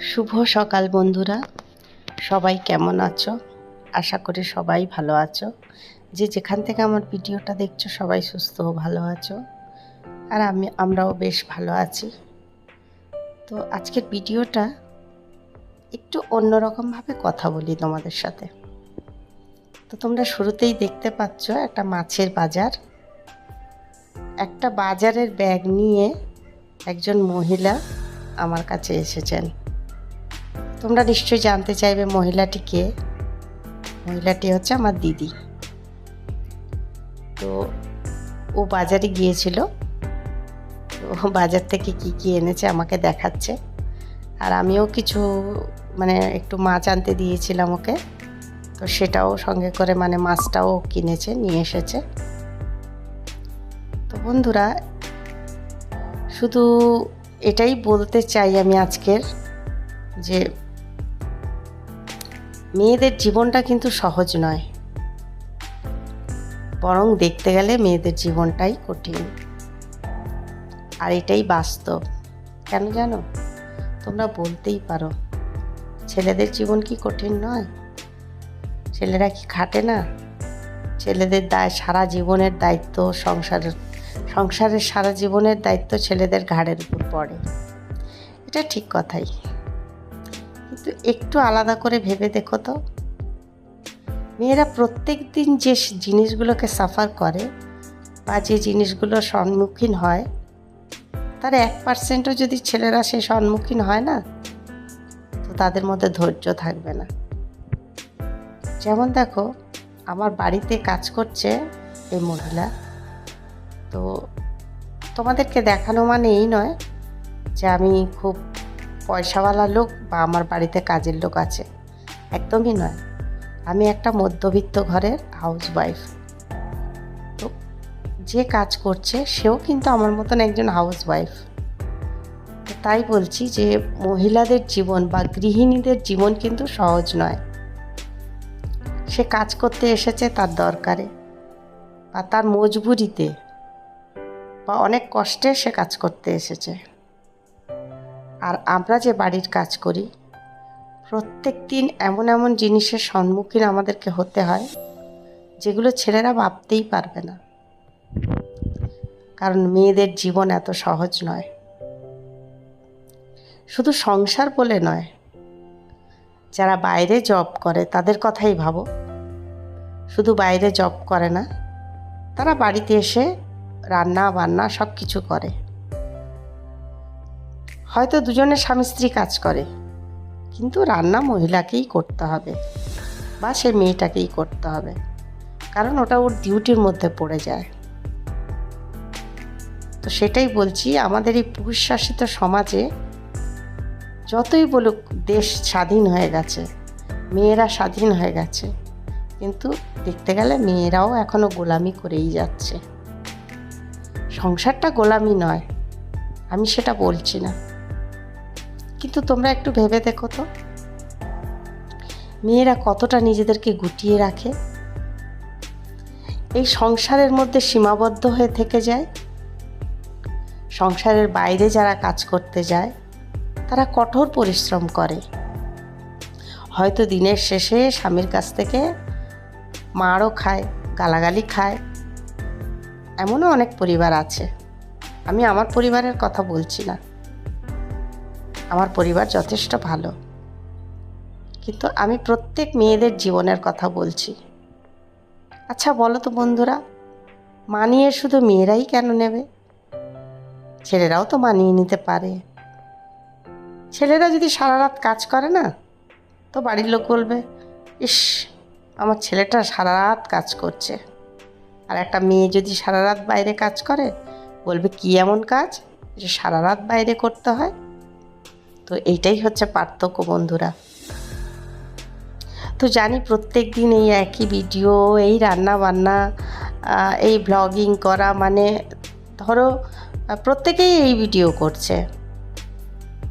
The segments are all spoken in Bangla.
শুভ সকাল বন্ধুরা। সবাই কেমন আছো? আশা করি সবাই ভালো আছো। যে যেখান থেকে আমার ভিডিওটা দেখছ, সবাই সুস্থ ভালো আছো। আর আমি, আমরাও বেশ ভালো আছি। তো আজকের ভিডিওটা একটু অন্যরকমভাবে কথা বলি তোমাদের সাথে। তো তোমরা শুরুতেই দেখতে পাচ্ছ, একটা মাছের বাজার। একটা বাজারের ব্যাগ নিয়ে একজন মহিলা আমার কাছে এসেছেন। তোমরা নিশ্চয়ই জানতে চাইবে মহিলাটি কে। মহিলাটি হচ্ছে আমার দিদি। তো ও বাজারে গিয়েছিল। তো বাজার থেকে কি কি এনেছে আমাকে দেখাচ্ছে। আর আমিও কিছু মানে একটু মাছ আনতে দিয়েছিলাম ওকে। তো সেটাও সঙ্গে করে মানে মাছটাও কিনেছে, নিয়ে এসেছে। তো বন্ধুরা, শুধু এটাই বলতে চাই আমি আজকের, যে মেয়েদের জীবনটা কিন্তু সহজ নয়। বরং দেখতে গেলে মেয়েদের জীবনটাই কঠিন। আর এটাই বাস্তব। কেন জানো? তোমরা বলতেই পারো। ছেলেদের জীবন কি কঠিন নয়? ছেলেরা কি খাটে না? ছেলেদের দায় সারা জীবনের দায়িত্ব সংসারের সংসারের সারা জীবনের দায়িত্ব ছেলেদের ঘাড়ের উপর পড়ে। এটা ঠিক কথাই। কিন্তু একটু আলাদা করে ভেবে দেখো তো। মেয়েরা প্রত্যেক দিন যে জিনিসগুলোকে সাফার করে বা যে জিনিসগুলোর সম্মুখীন হয়, তার এক পার্সেন্টও যদি ছেলেরা সে সম্মুখীন হয় না, তো তাদের মধ্যে ধৈর্য থাকবে না। যেমন দেখো, আমার বাড়িতে কাজ করছে এই মহিলা। তো তোমাদেরকে দেখানো মানে এই নয় যে আমি খুব পয়সাওয়ালা লোক বা আমার বাড়িতে কাজের লোক আছে। একদমই নয়। আমি একটা মধ্যবিত্ত ঘরের হাউস ওয়াইফ তো যে কাজ করছে, সেও কিন্তু আমার মতন একজন হাউস ওয়াইফ তাই বলছি যে, মহিলাদের জীবন বা গৃহিণীদের জীবন কিন্তু সহজ নয়। সে কাজ করতে এসেছে তার দরকারে বা তার মজবুরিতে বা অনেক কষ্টে সে কাজ করতে এসেছে। আর আমরা যে বাড়ির কাজ করি, প্রত্যেক দিন এমন এমন জিনিসের সম্মুখীন আমাদেরকে হতে হয়, যেগুলো ছেলেরা ভাবতেই পারবে না। কারণ মেয়েদের জীবন এত সহজ নয়। শুধু সংসার বলে নয়, যারা বাইরে জব করে তাদের কথাই ভাবো। শুধু বাইরে জব করে না, তারা বাড়িতে এসে রান্না বান্না সব কিছু করে। হয়তো দুজনে স্বামী স্ত্রী কাজ করে। কিন্তু রান্না মহিলাকেই করতে হবে বা সে মেয়েটাকেই করতে হবে। কারণ ওটা ওর ডিউটির মধ্যে পড়ে যায়। তো সেটাই বলছি, আমাদের এই পুরুষ শাসিত সমাজে যতই বলুক দেশ স্বাধীন হয়ে গেছে, মেয়েরা স্বাধীন হয়ে গেছে, কিন্তু দেখতে গেলে মেয়েরাও এখনও গোলামি করেই যাচ্ছে। সংসারটা গোলামি নয়, আমি সেটা বলছি না। কিন্তু তোমরা একটু ভেবে দেখো তো। মেয়েরা কতটা নিজেদেরকে গুটিয়ে রাখে? এই সংসারের মধ্যে সীমাবদ্ধ হয়ে থেকে যায়? সংসারের বাইরে যারা কাজ করতে যায়, তারা কঠোর পরিশ্রম করে। হয়তো দিনের শেষে স্বামীর কাছ থেকে মারও খায়, গালাগালি খায়। এমনও অনেক পরিবার আছে। আমি আমার পরিবারের কথা বলছি না। আমার পরিবার যথেষ্ট ভালো। কিন্তু আমি প্রত্যেক মেয়েদের জীবনের কথা বলছি। আচ্ছা বলো তো বন্ধুরা, মানিয়ে শুধু মেয়েরাই কেন নেবে? ছেলেরাও তো মানিয়ে নিতে পারে। ছেলেরা যদি সারা রাত কাজ করে না, তো বাড়ির লোক বলবে, ইস, আমার ছেলেটা সারা রাত কাজ করছে। আর একটা মেয়ে যদি সারা রাত বাইরে কাজ করে, বলবে, কি এমন কাজ যে সারা রাত বাইরে করতে হয়? তো এইটাই হচ্ছে পার্থক্য, বন্ধুরা। তো জানি প্রত্যেক দিন এই একই ভিডিও এই রান্না বান্না এই ব্লগিং করা মানে ধরো প্রত্যেকেই এই ভিডিও করছে।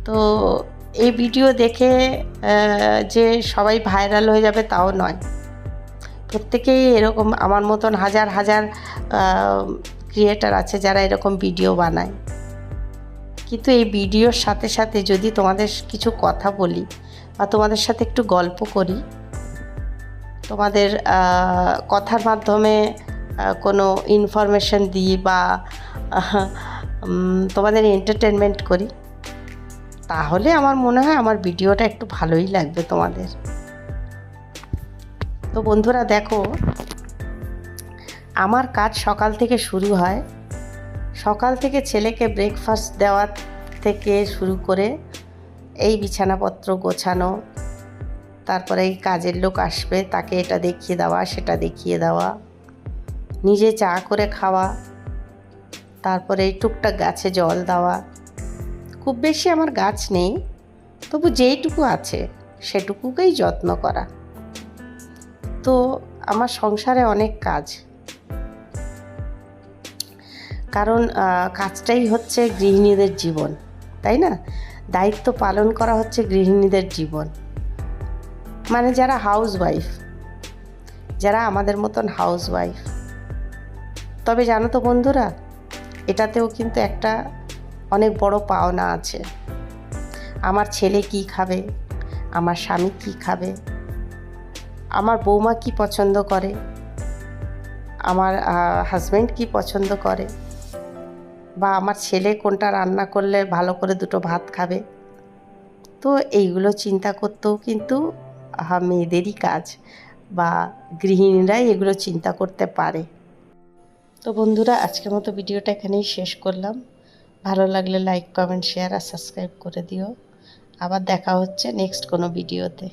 তো এই ভিডিও দেখে যে সবাই ভাইরাল হয়ে যাবে তাও নয়। প্রত্যেকেই এরকম, আমার মতন হাজার হাজার ক্রিয়েটার আছে যারা এরকম ভিডিও বানায়। কিন্তু এই ভিডিওর সাথে সাথে যদি তোমাদের কিছু কথা বলি বা তোমাদের সাথে একটু গল্প করি, তোমাদের কথার মাধ্যমে কোনো ইনফরমেশন দিই বা তোমাদের এন্টারটেনমেন্ট করি, তাহলে আমার মনে হয় আমার ভিডিওটা একটু ভালোই লাগবে তোমাদের। তো বন্ধুরা দেখো, আমার কাজ সকাল থেকে শুরু হয় সকাল থেকে ছেলেকে ব্রেকফাস্ট দেওয়া থেকে শুরু করে এই বিছানাপত্র গোছানো, তারপরে এই কাজের লোক আসবে, তাকে এটা দেখিয়ে দেওয়া, সেটা দেখিয়ে দেওয়া, নিজে চা করে খাওয়া, তারপরে এই টুকটাক গাছে জল দেওয়া। খুব বেশি আমার গাছ নেই, তবু যেইটুকু আছে সেটুকুকেই যত্ন করা। তো আমার সংসারে অনেক কাজ। কারণ কাজটাই হচ্ছে গৃহিণীদের জীবন, তাই না? দায়িত্ব পালন করা হচ্ছে গৃহিণীদের জীবন। মানে যারা হাউস ওয়াইফ যারা আমাদের মতন হাউস ওয়াইফ তবে জানো তো বন্ধুরা, এটাতেও কিন্তু একটা অনেক বড় পাওনা আছে। আমার ছেলে কি খাবে? আমার স্বামী কি খাবে? আমার বৌমা কি পছন্দ করে? আমার হাজব্যান্ড কি পছন্দ করে? বা আমার ছেলে কোনটা রান্না করলে ভালো করে দুটো ভাত খাবে। তো এইগুলো চিন্তা করতেও কিন্তু মেয়েদেরই কাজ বা গৃহিণীরাই এগুলো চিন্তা করতে পারে। তো বন্ধুরা, আজকের মতো ভিডিওটা এখানেই শেষ করলাম। ভালো লাগলে লাইক, কমেন্ট, শেয়ার আর সাবস্ক্রাইব করে দিও। আবার দেখা হচ্ছে নেক্সট কোনো ভিডিওতে।